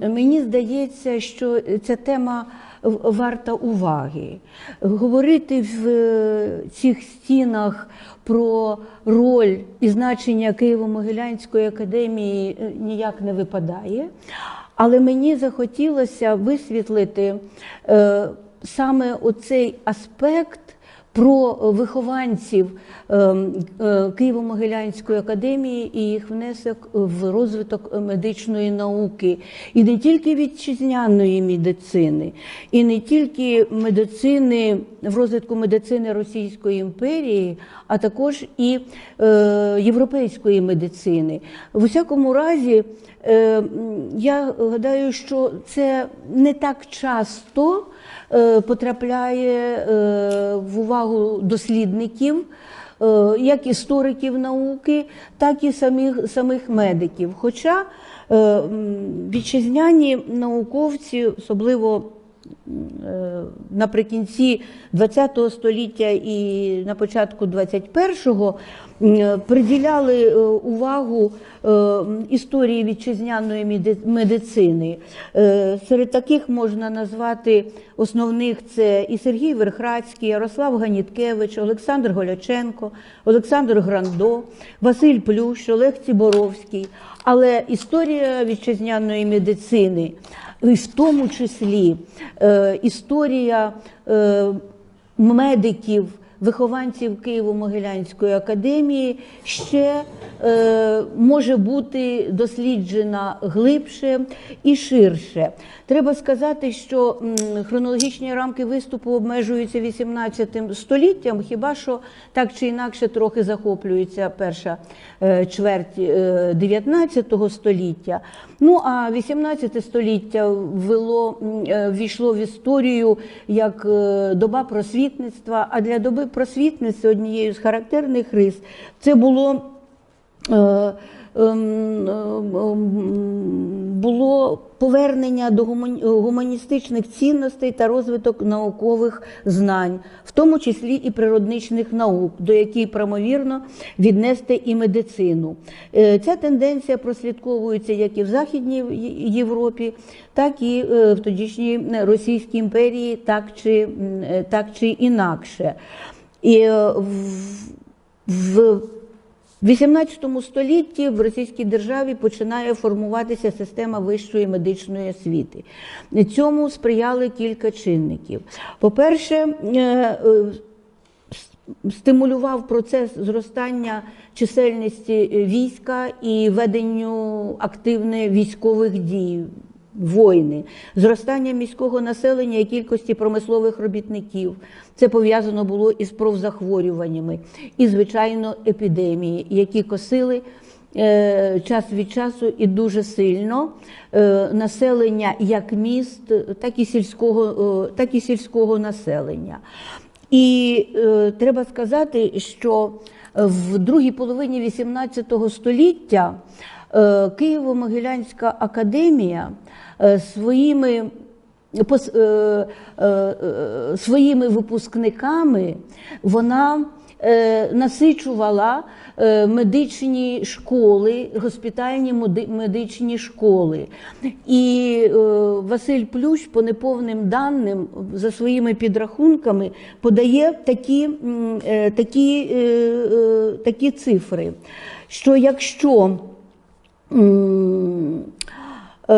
Мені здається, що ця тема варта уваги. Говорити в е, цих стінах про роль і значення Києво-Могилянської академії е, ніяк не випадає. Але мені захотілося висвітлити е, саме оцей аспект про вихованців ем, е, Києво-Могилянської академії і їх внесок в розвиток медичної науки, і не тільки вітчизняної медицини, і не тільки медицини в розвитку медицини Російської імперії, а також і е, європейської медицини. В усякому разі, я гадаю, що це не так часто е, потрапляє е, в увагу дослідників, е, як істориків науки, так і самих, самих медиків. Хоча е, вітчизняні науковці, особливо е, наприкінці ХХ століття і на початку XXI, м, приділяли е, увагу е, історії вітчизняної медицини. Е, Серед таких можна назвати основних це і Сергій Верхрацький, Ярослав Ганіткевич, Олександр Голяченко, Олександр Грандо, Василь Плющ, Олег Ціборовський. Але історія вітчизняної медицини, і в тому числі е, історія е, медиків, вихованців Києво-Могилянської академії ще е, може бути досліджена глибше і ширше. Треба сказати, що хронологічні рамки виступу обмежуються 18 століттям, хіба що так чи інакше трохи захоплюється перша е, чверть е, 19 століття. Ну а 18 століття ввело, е, ввійшло в історію як е, доба просвітництва. А для доби просвітництва однією з характерних рис це було. е, ем, ем, було повернення до гуман- гуманістичних цінностей та розвиток наукових знань, в тому числі і природничних наук, до яких правомірно віднести і медицину. Е, Ця тенденція прослідковується як і в Західній Європі, так і е, в тодішній Російській імперії, так чи, е, так чи інакше. І е, в- 18 столітті в російській державі починає формуватися система вищої медичної освіти. Цьому сприяли кілька чинників. По-перше, е, е, стимулював процес зростання чисельності війська і веденню активних військових дій. Війни, зростання міського населення і кількості промислових робітників. Це пов'язано було із профзахворюваннями, і, звичайно, епідемії, які косили е, час від часу і дуже сильно е, населення як міст, так і сільського, е, так і сільського населення. І е, треба сказати, що в другій половині XVIII століття Києво-Могилянська академія е, своїми е, е, е, своїми випускниками вона е, насичувала е, медичні школи, госпітальні медичні школи. І е, Василь Плющ, по неповним даним, за своїми підрахунками, подає такі, е, такі, е, е, такі цифри, що якщо м, е,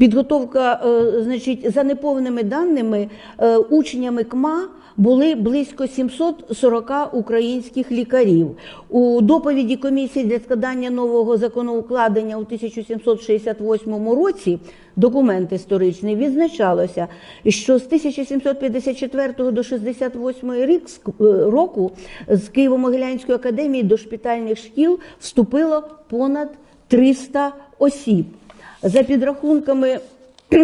Підготовка, е, значить, за неповними даними, е, учнями КМА були близько 740 українських лікарів. У доповіді комісії для складання нового законоукладення у 1768 році документ історичний відзначалося, що з 1754 до 68 рік е, року з Києво-Могилянської академії до шпитальних шкіл вступило понад 300 осіб. За підрахунками е,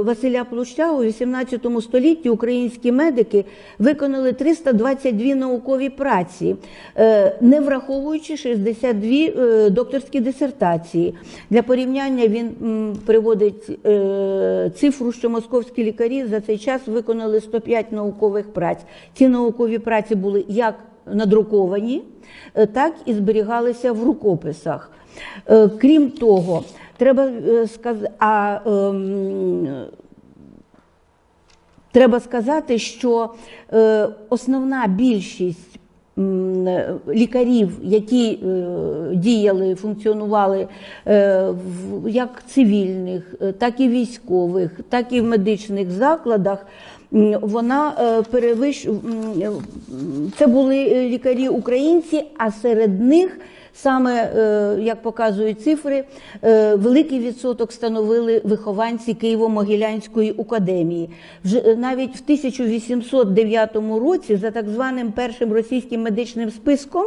Василя Плуща у 18 столітті українські медики виконали 322 наукові праці, е, не враховуючи 62 е, докторські дисертації. Для порівняння він приводить цифру, що московські лікарі за цей час виконали 105 наукових праць. Ці наукові праці були як надруковані, так і зберігалися в рукописах. Е, Крім того, треба сказати, а ем, Треба сказати, що е, основна більшість е, лікарів, які е, діяли, функціонували е, в як цивільних, е, так і військових, так і в медичних закладах, вона е, перевищ... е, це були е, лікарі українці, а серед них Саме, е, як показують цифри, е, великий відсоток становили вихованці Києво-Могилянської академії. Е, навіть в 1809 році, за так званим першим російським медичним списком,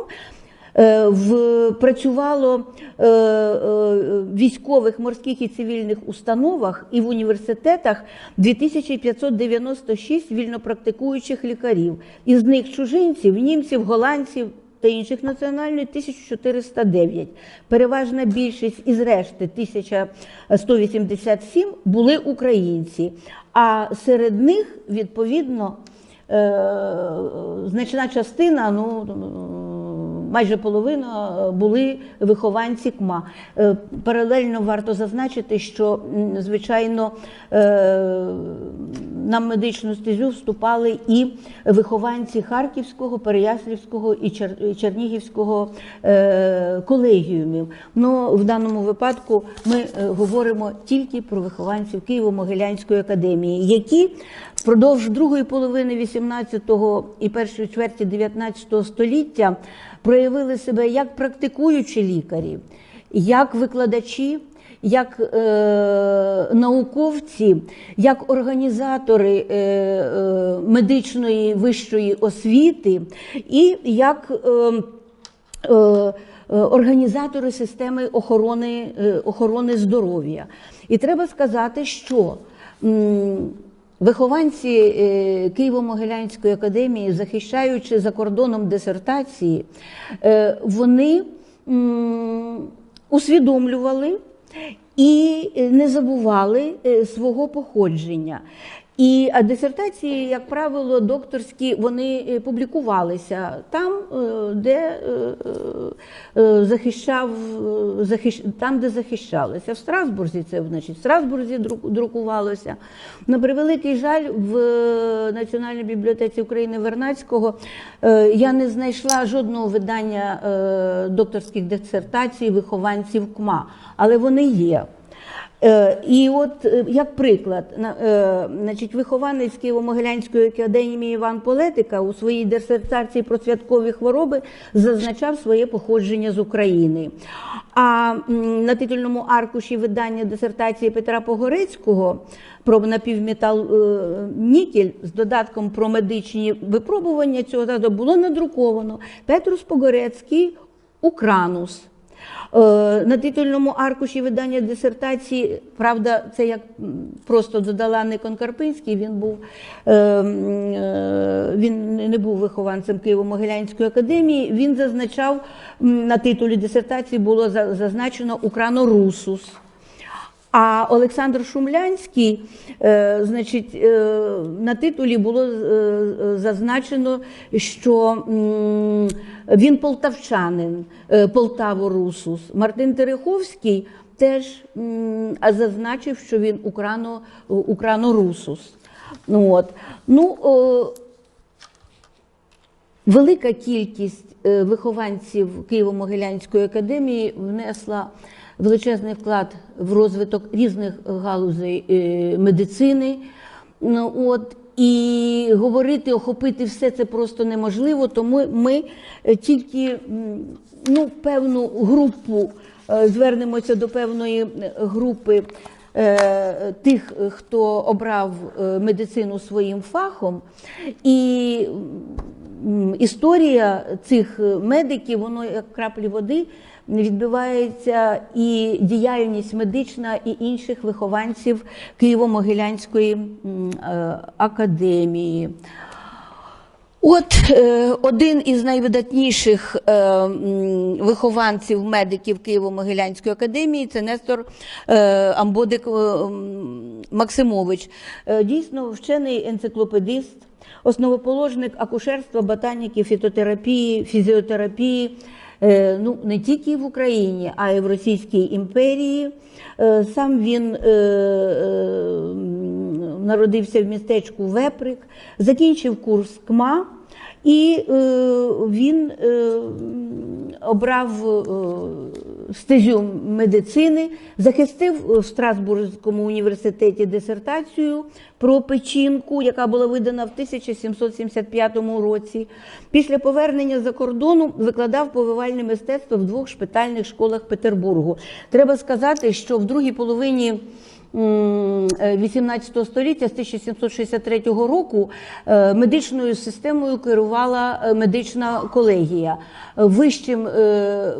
в, працювало е, е, військових, морських і цивільних установах і в університетах 2596 вільнопрактикуючих лікарів. Із них чужинців, німців, голландців та інших національних 1409. Переважна більшість із решти 1187 були українці, а серед них відповідно е, значна частина, ну майже половина були вихованці КМА. Е, Паралельно варто зазначити, що звичайно е, на медичну стезю вступали і вихованці Харківського, Переяслівського і Чернігівського е, колегіумів. Ну в даному випадку ми е, говоримо тільки про вихованців Києво-Могилянської академії, які впродовж другої половини 18-го і першої чверті 19 століття проявили себе як практикуючі лікарі, як викладачі як е, науковці, як організатори е, е, медичної вищої освіти і як е, е, організатори системи охорони, е, охорони здоров'я. І треба сказати, що Вихованці е, Києво-Могилянської академії, захищаючи за кордоном дисертації, е, вони усвідомлювали і не забували е, свого походження. І дисертації, як правило, докторські, вони е, публікувалися там, е, де е, захищав, захищ, там, де захищалися. В Страсбурзі це значить, в Страсбурзі друк- друкувалося. На превеликий жаль, в Національній бібліотеці України Вернацького я не знайшла жодного видання докторських дисертацій вихованців КМА, але вони є. Е, І от е, як приклад, е, значить, вихованець Києво-Могилянської академії Іван Полетика у своїй дисертації про святкові хвороби зазначав своє походження з України. А на титульному аркуші видання дисертації Петра Погорецького про напівметал нікель з додатком про медичні випробування цього засобу було надруковано Петрус Погорецький Укранус. Е, На титульному аркуші видання дисертації, правда, це як просто додала Никон Карпинський, він був е, е, він не був вихованцем Києво-Могилянської академії. Він зазначав на титулі дисертації було за- зазначено Украно Русус. А Олександр Шумлянський, е, значить, е, на титулі було е, зазначено, що він полтавчанин, е, Полтаво-Русус. Мартин Тереховський теж зазначив, що він Украно, Украно-Русус. Ну, от. ну, Велика кількість вихованців Києво-Могилянської академії внесла величезний вклад в розвиток різних галузей е, медицини. Ну, от, і говорити, охопити все це просто неможливо, тому ми е, тільки ну, певну групу е, звернемося до певної групи тих, хто обрав медицину своїм фахом. І історія цих медиків, воно як краплі води відбувається і діяльність медична, і інших вихованців Києво-Могилянської е, академії. От е, один із найвидатніших е, вихованців медиків Києво-Могилянської академії це Нестор Амбодик Максимович. Дійсно, вчений енциклопедист, основоположник акушерства, ботаніки, фітотерапії, фізіотерапії. Е, ну, не тільки в Україні, а й в Російській імперії. Е, Сам він е, народився в містечку Веприк, закінчив курс КМА. І е, він е, обрав стезю медицини, захистив в Страсбурзькому університеті дисертацію про печінку, яка була видана в 1775 році. Після повернення за кордону викладав повивальне мистецтво в двох шпитальних школах Петербургу. Треба сказати, що в другій половині. м, е, 18 століття з 1763 року е, медичною системою керувала е, медична колегія. Вищим е,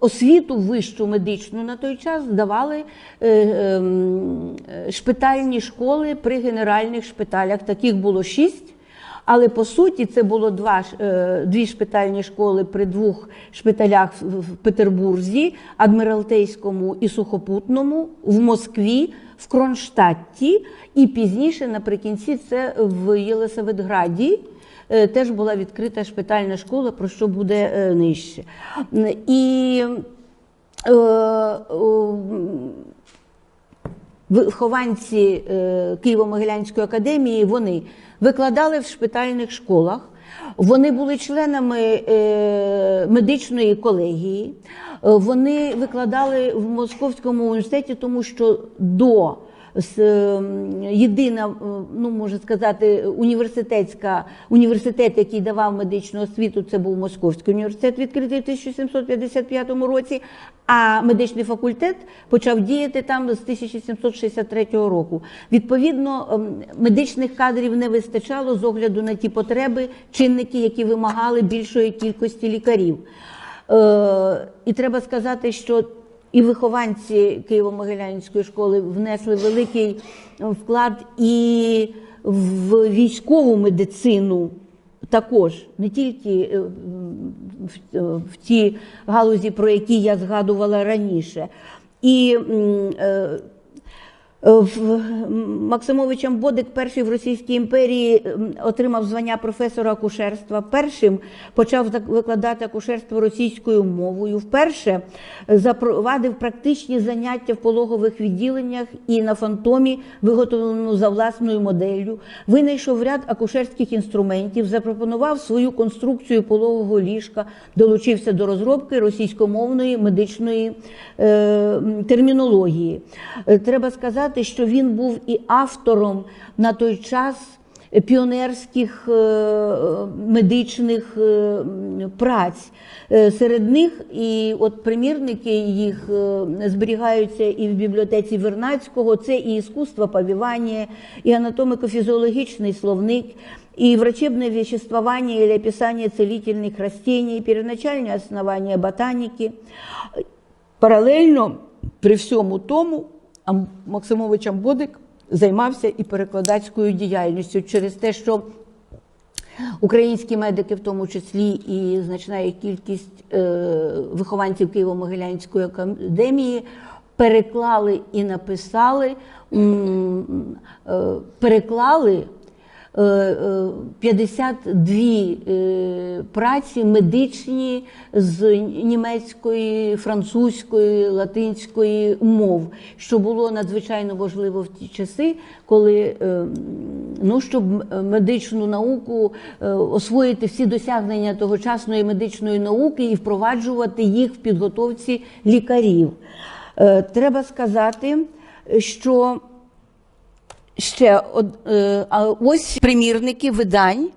освіту вищу медичну на той час давали е, е, е, шпитальні школи при генеральних шпиталях. Таких було шість. Але по суті це було два, е, дві шпитальні школи при двох шпиталях в Петербурзі, Адміралтейському і Сухопутному, в Москві, в Кронштадті, і пізніше, наприкінці, це в Єлисаветграді. Е, Теж була відкрита шпитальна школа, про що буде е, нижче. І е, вихованці Києво-Могилянської академії вони викладали в шпитальних школах. Вони були членами медичної колегії. Вони викладали в Московському університеті, тому що до єдина, ну можна сказати, університетська університет, який давав медичну освіту, це був Московський університет, відкритий в 1755 році. А медичний факультет почав діяти там з 1763 року. Відповідно, медичних кадрів не вистачало з огляду на ті потреби, чинники, які вимагали більшої кількості лікарів. Е, І треба сказати, що і вихованці Києво-Могилянської школи внесли великий вклад і в військову медицину. Також не тільки е, в, в ті галузі, про які я згадувала раніше. І е, Максимовичем Бодик перший в Російській імперії отримав звання професора акушерства. Першим почав викладати акушерство російською мовою. Вперше запровадив практичні заняття в пологових відділеннях і на фантомі, виготовленому за власною моделлю. Винайшов ряд акушерських інструментів, запропонував свою конструкцію пологового ліжка, долучився до розробки російськомовної медичної е, термінології. Е, Треба сказати, що він був і автором на той час піонерських е, медичних е, праць. Е, Серед них і от примірники їх е, зберігаються і в бібліотеці Вернацького. Це і іскусство повівання, і анатомико-фізіологічний словник, и врачебное веществование или описание целительных растений, первоначальное основание ботаники. Паралельно при всьому тому Максимович Бодик займався і перекладацькою діяльністю через те, що Українські медики, в тому числі і значна кількість е, вихованців Києво-Могилянської академії, переклали і написали, е, переклали 52 е, праці медичні з німецької, французької, латинської мов, що було надзвичайно важливо в ті часи, коли е, ну, щоб медичну науку е, освоїти всі досягнення тогочасної медичної науки і впроваджувати їх в підготовці лікарів. Е, Треба сказати, що ще е, ось примірники видань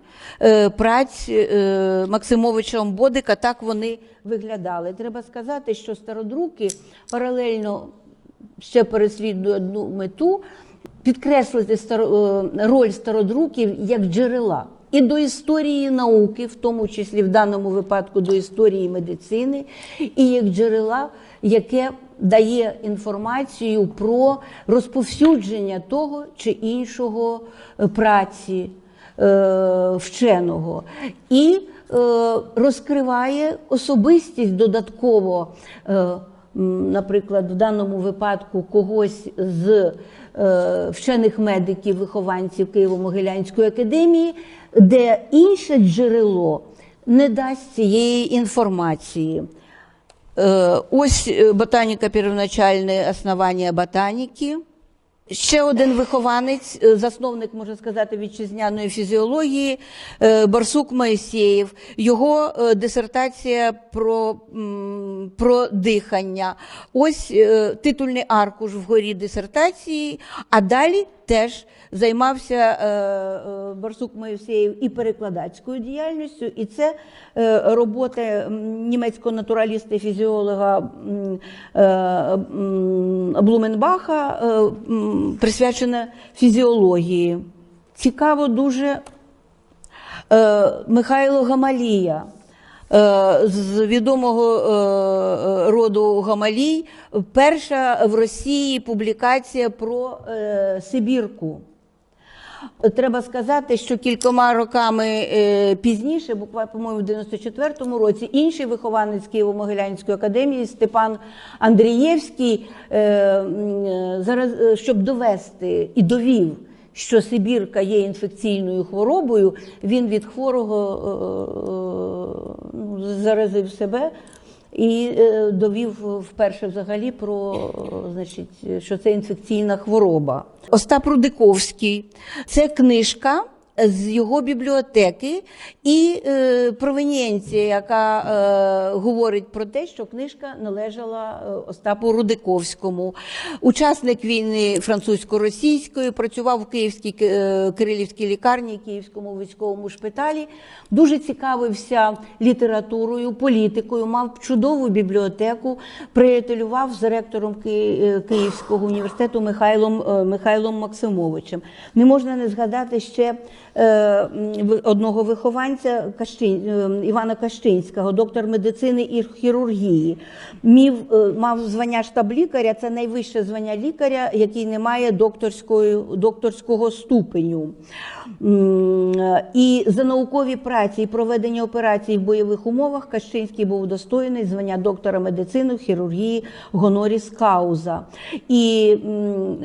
е, праць е, Максимовича Омбодика, так вони виглядали. Треба сказати, що стародруки паралельно ще переслідують одну мету підкреслити роль стародруків як джерела. І до історії науки, в тому числі в даному випадку до історії медицини, і як джерела, яке дає інформацію про розповсюдження того чи іншого е, праці е, вченого. І е, розкриває особистість додатково, наприклад, в даному випадку когось з вчених медиків, вихованців Києво-Могилянської академії, де інше джерело не дасть цієї інформації. Е, Ось ботаника ботаніка первоначальне основання ботаніки. Ще один вихованець, е, засновник, можна сказати, вітчизняної фізіології е, Барсук Моїсеєв. Його е, дисертація про, про дихання. Ось титульний аркуш вгорі дисертації, а далі теж займався Барсук Моїсеєв і перекладацькою діяльністю, і це робота німецького натураліста і фізіолога Блуменбаха, присвячена фізіології. Цікаво дуже е, Михайло Гамалія. е, З відомого е, е, роду Гамалій, перша в Росії публікація про Сибірку. Треба сказати, що кількома роками е, пізніше, буквально, по-моєму, в 94-му році, інший вихованець Києво-Могилянської академії Степан Андрієвський, е, е, зараз, щоб довести і довів, що Сибірка є інфекційною хворобою, він від хворого ну, заразив себе. І е, довів вперше взагалі про значить, що це інфекційна хвороба. Остап Рудиковський це книжка з його бібліотеки і е, провенєнція, яка е, говорить про те, що книжка належала е, Остапу Рудиковському. Учасник війни французько-російської, працював в Київській е, Кирилівській лікарні, Київському військовому шпиталі. Дуже цікавився літературою, політикою, мав чудову бібліотеку, приятелював з ректором Ки- е, Київського університету Михайлом, е, Михайлом Максимовичем. Не можна не згадати ще одного вихованця Кащин, е, Івана Кащинського, доктор медицини і хірургії. Мів, е, мав звання штаб-лікаря, це найвище звання лікаря, який не має докторського ступеню. Е, І за наукові праці і проведення операцій в бойових умовах Кащинський був удостоєний звання доктора медицини, хірургії гоноріс кауза. І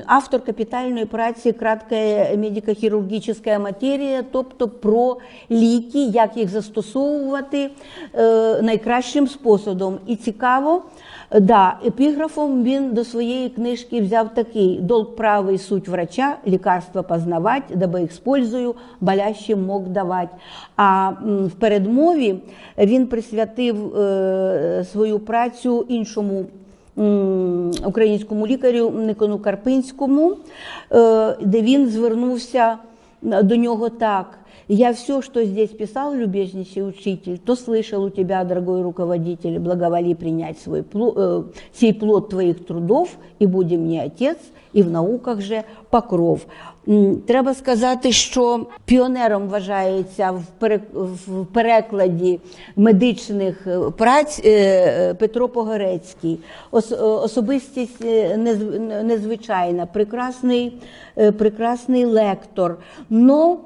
автор капітальної праці «Кратка медико-хірургічна матерія, тобто про ліки, як їх застосовувати е, найкращим способом. І цікаво, Да, епіграфом він до своєї книжки взяв такий долг правий суть врача, лікарства познавать, дабы їх пользою болящим мог давать. А в передмові він присвятив е, свою працю іншому українському лікарю Никону Карпинському, е, де він звернувся до нього так. Я все, что здесь писал, любезнейший учитель, то слышал у тебя, дорогой руководитель, благоволи принять свой плод, э, сей плод твоих трудов, и будем мне отец, і в науках же покров. Треба сказати, що піонером вважається в пере- в перекладі медичних е, праць е, Петро Погорецький. Е, Особистість незвичайна, прекрасний, прекрасний лектор. Но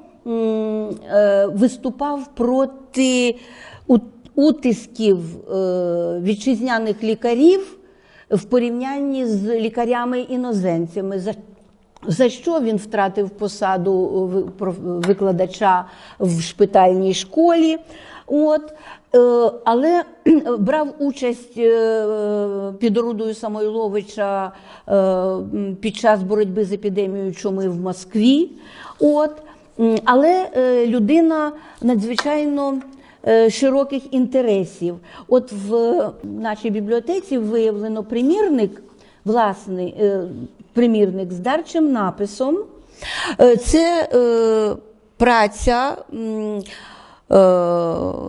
виступав проти утисків е, вітчизняних лікарів в порівнянні з лікарями-іноземцями. За що він втратив посаду ви- викладача в шпитальній школі? От, е, але брав участь е, під орудою Самойловича е, під час боротьби з епідемією чуми в Москві. От, але е, людина надзвичайно е, широких інтересів. От в нашій бібліотеці виявлено примірник, власний е, примірник з дарчим написом. Е, Це е, праця. Е,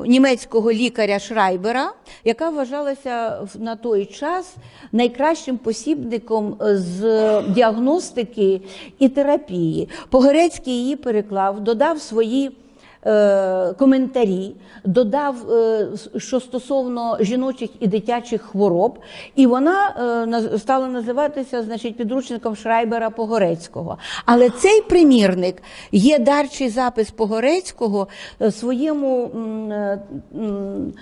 Німецького лікаря Шрайбера, яка вважалася на той час найкращим посібником з діагностики і терапії. Погорецький її переклав, додав свої е, коментарі, додав, е, що стосовно жіночих і дитячих хвороб, і вона е, стала називатися значить, підручником Шрайбера Погорецького. Але цей примірник є дарчий запис Погорецького е, своєму е,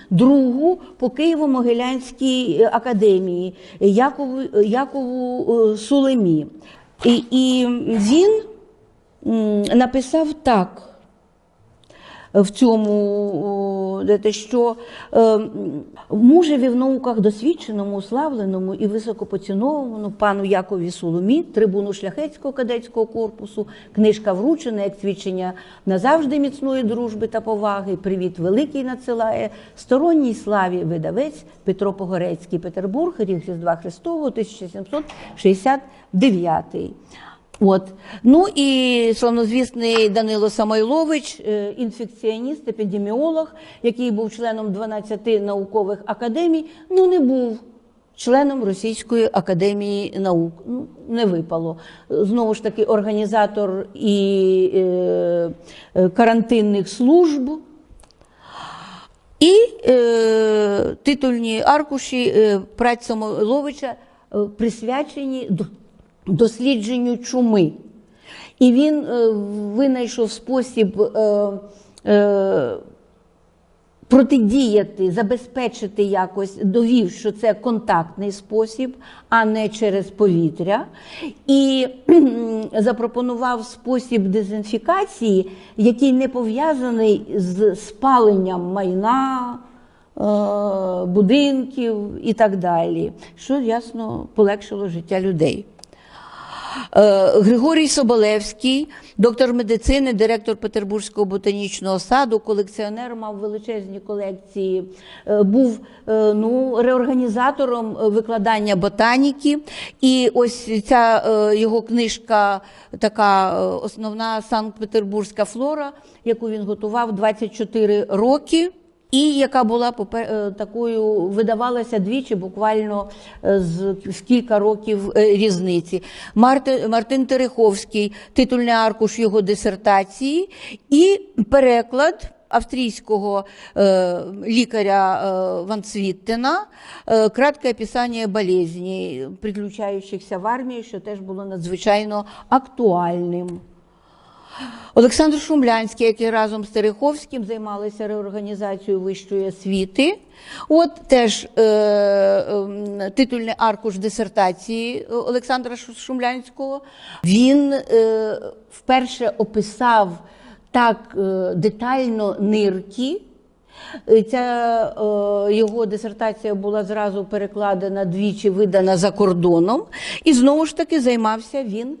другу по Києво-Могилянській е, академії Якову, Якову е, Сулемі. І, і він написав так. В цьому, те, що е, мужеві в науках досвідченому, уславленому і високопоцінованому пану Якові Соломі, трибуну шляхетського кадетського корпусу, книжка вручена як свідчення назавжди міцної дружби та поваги. Привіт великий надсилає сторонній славі видавець Петро Погорецький, Петербург, рік Різдва Христового, 1769. От. Ну і славнозвісний Данило Самойлович, е, інфекціоніст, епідеміолог, який був членом 12 наукових академій, ну не був членом Російської академії наук. Ну, не випало. Знову ж таки, організатор і е, е, карантинних служб. І е, титульні аркуші е, праць Самойловича е, присвячені дослідженню чуми. І він е, винайшов спосіб е, е, протидіяти, забезпечити якось, довів, що це контактний спосіб, а не через повітря. І запропонував спосіб дезінфікації, який не пов'язаний з спаленням майна. Будинків і так далі, що ясно полегшило життя людей. Е, Григорій Соболевський, доктор медицини, директор Петербурзького ботанічного саду, колекціонер, мав величезні колекції, е, був е, ну, реорганізатором викладання ботаніки. І ось ця його книжка, така основна Санкт-Петербурзька флора, яку він готував 24 роки. І яка була попе- е, такою, видавалася двічі, буквально е, з кілька років е, різниці. Марти, Мартин Тереховський, титульний аркуш його дисертації, і переклад австрійського е, лікаря е, Ван Цвіттена е, «Краткое описання болезні, приключаючихся в армії, що теж було надзвичайно актуальним. Олександр Шумлянський, який разом з Тереховським займалися реорганізацією вищої освіти. От теж е, е, титульний аркуш дисертації Олександра Шумлянського. Він е, вперше описав так е, детально нирки. Ця е, його дисертація була зразу перекладена двічі, видана за кордоном, і знову ж таки займався він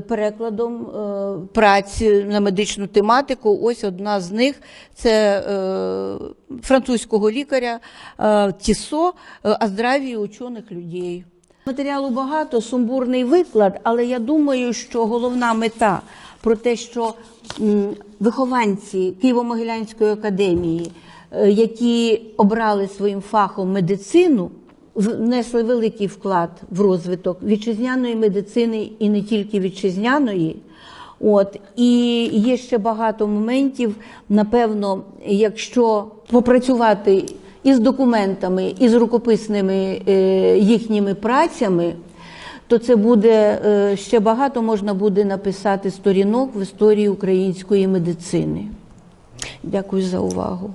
перекладом е, праць на медичну тематику. Ось одна з них це е, французького лікаря е, Тісо е, о здравії учених людей. Матеріалу багато, сумбурний виклад, але я думаю, що головна мета про те, що вихованці Києво-Могилянської академії, е, які обрали своїм фахом медицину, внесли великий вклад в розвиток вітчизняної медицини і не тільки вітчизняної. От і є ще багато моментів. Напевно, якщо попрацювати із документами, із рукописними е, їхніми працями, то це буде е, ще багато можна буде написати сторінок в історії української медицини. Дякую за увагу.